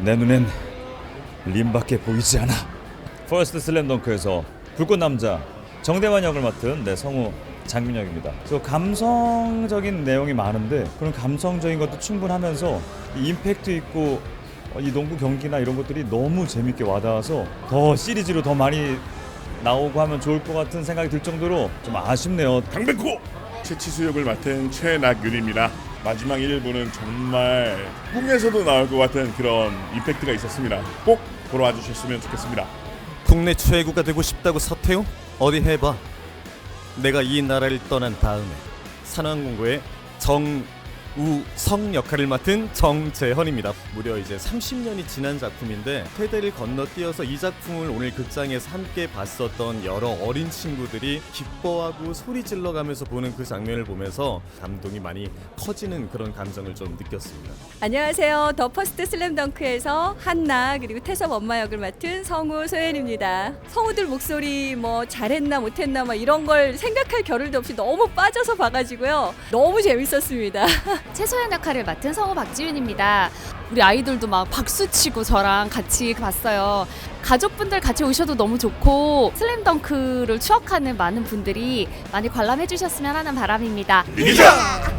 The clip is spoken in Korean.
내 눈엔 림밖에 보이지 않아. 퍼스트 슬램덩크에서 불꽃 남자 정대만 역을 맡은 내 성우 장민혁입니다. 저 감성적인 내용이 많은데 그런 감성적인 것도 충분하면서 이 임팩트 있고 어, 이 농구 경기나 이런 것들이 너무 재밌게 와닿아서 더 시리즈로 더 많이 나오고 하면 좋을 것 같은 생각이 들 정도로 좀 아쉽네요. 강백호 최치수 역을 맡은 최낙윤입니다. 마지막 1부는 정말 꿈에서도 나올 것 같은 그런 임팩트가 있었습니다. 꼭 보러 와주셨으면 좋겠습니다. 국내 최고가 되고 싶다고 서태웅? 어디 해봐. 내가 이 나라를 떠난 다음에 산왕공고의 정 우성 역할을 맡은 정재헌입니다. 무려 이제 30년이 지난 작품인데 세대를 건너뛰어서 이 작품을 오늘 극장에서 함께 봤었던 여러 어린 친구들이 기뻐하고 소리 질러가면서 보는 그 장면을 보면서 감동이 많이 커지는 그런 감정을 좀 느꼈습니다. 안녕하세요. 더 퍼스트 슬램덩크에서 한나 그리고 태섭 엄마 역을 맡은 성우 소연입니다. 성우들 목소리 뭐 잘했나 못했나 막 이런 걸 생각할 겨를도 없이 너무 빠져서 봐가지고요. 너무 재밌었습니다. 최소연 역할을 맡은 성우 박지윤입니다. 우리 아이들도 막 박수 치고 저랑 같이 봤어요. 가족분들 같이 오셔도 너무 좋고 슬램덩크를 추억하는 많은 분들이 많이 관람해 주셨으면 하는 바람입니다. 이기자!